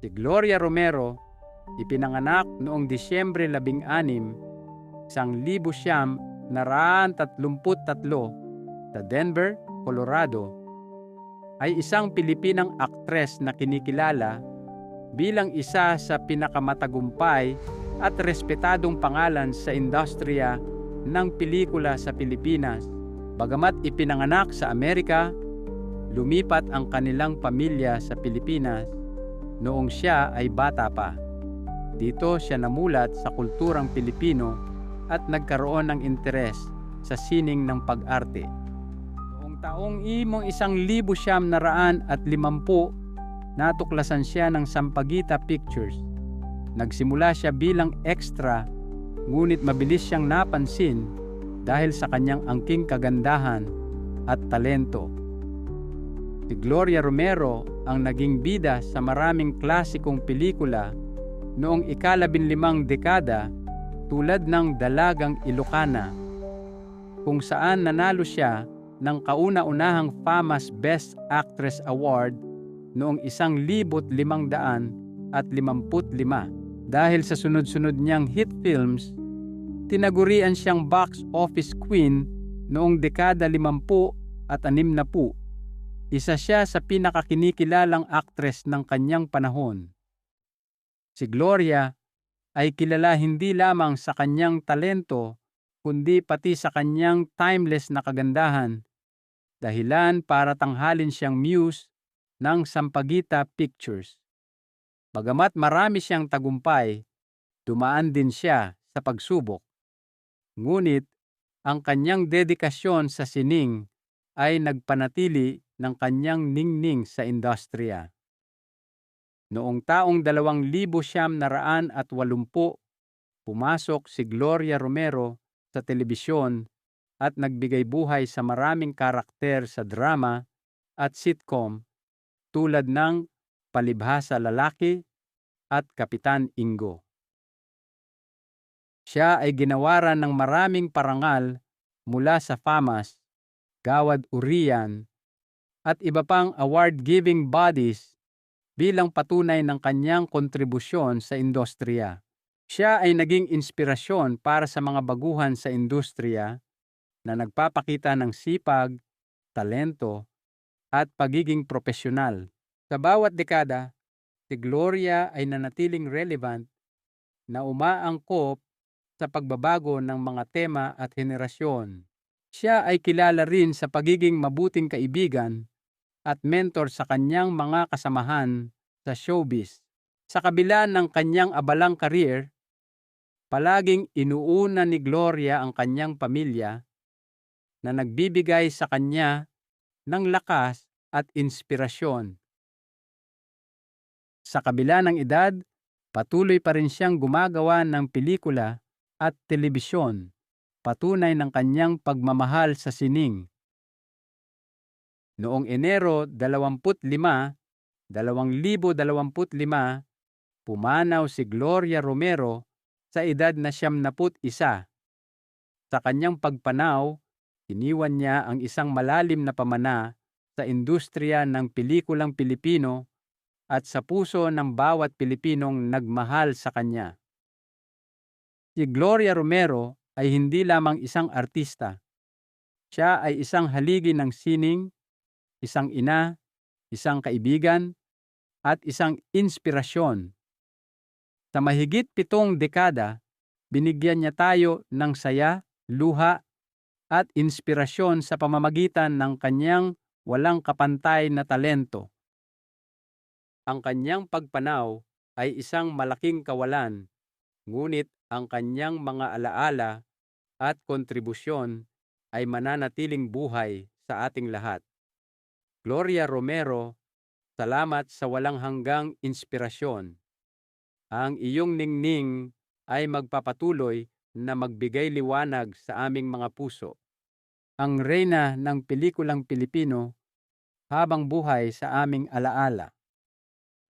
Si Gloria Romero, ipinanganak noong Disyembre 16, isang libo siyam naraan tatlumput tatlo sa Denver, Colorado, ay isang Pilipinang aktres na kinikilala bilang isa sa pinakamatagumpay at respetadong pangalan sa industriya ng pelikula sa Pilipinas. Bagamat ipinanganak sa Amerika, lumipat ang kanilang pamilya sa Pilipinas noong siya ay bata pa. Dito siya namulat sa kulturang Pilipino at nagkaroon ng interes sa sining ng pag-arte. Noong taong imong isang libo siyam na raan at limampu, natuklasan siya ng Sampaguita Pictures. Nagsimula siya bilang extra, ngunit mabilis siyang napansin dahil sa kanyang angking kagandahan at talento. Si Gloria Romero ang naging bida sa maraming klasikong pelikula noong ikalabinlimang dekada tulad ng Dalagang Ilocana kung saan nanalo siya ng kauna-unahang FAMAS Best Actress Award noong isang libot limang daan at limamput lima. Dahil sa sunod-sunod niyang hit films, tinagurian siyang box office queen noong dekada limampu at anim na po isa siya sa pinakakinikilalang aktres ng kanyang panahon. Si Gloria ay kilala hindi lamang sa kanyang talento kundi pati sa kanyang timeless na kagandahan, dahilan para tanghalin siyang muse ng Sampaguita Pictures. Bagamat marami siyang tagumpay, dumaan din siya sa pagsubok. Ngunit ang kanyang dedikasyon sa sining ay nagpanatili ng kanyang ningning sa industriya. Noong taong dalawang libo siyam naraan at walumpu, pumasok si Gloria Romero sa telebisyon at nagbigay buhay sa maraming karakter sa drama at sitcom tulad ng Palibhasa Lalaki at Kapitan Ingo. Siya ay ginawaran ng maraming parangal mula sa FAMAS, Gawad Urian at iba pang award-giving bodies bilang patunay ng kanyang kontribusyon sa industriya. Siya ay naging inspirasyon para sa mga baguhan sa industriya na nagpapakita ng sipag, talento, at pagiging profesional. Sa bawat dekada, si Gloria ay nanatiling relevant na umaangkop sa pagbabago ng mga tema at henerasyon. Siya ay kilala rin sa pagiging mabuting kaibigan at mentor sa kanyang mga kasamahan sa showbiz. Sa kabila ng kanyang abalang career, palaging inuuna ni Gloria ang kanyang pamilya na nagbibigay sa kanya ng lakas at inspirasyon. Sa kabila ng edad, patuloy pa rin siyang gumagawa ng pelikula at telebisyon, patunay ng kanyang pagmamahal sa sining Noong Enero 25, 2025, pumanaw si Gloria Romero sa edad na siyam naput isa. Sa kanyang pagpanaw, iniwan niya ang isang malalim na pamana sa industriya ng pelikulang Pilipino at sa puso ng bawat Pilipinong nagmahal sa kanya. Si Gloria Romero ay hindi lamang isang artista. Siya ay isang haligi ng sining, isang ina, isang kaibigan, at isang inspirasyon. Sa mahigit pitong dekada, binigyan niya tayo ng saya, luha, at inspirasyon sa pamamagitan ng kanyang walang kapantay na talento. Ang kanyang pagpanaw ay isang malaking kawalan, ngunit ang kanyang mga alaala at kontribusyon ay mananatiling buhay sa ating lahat. Gloria Romero, salamat sa walang hanggang inspirasyon. Ang iyong ningning ay magpapatuloy na magbigay liwanag sa aming mga puso. Ang reyna ng pelikulang Pilipino habang buhay sa aming alaala.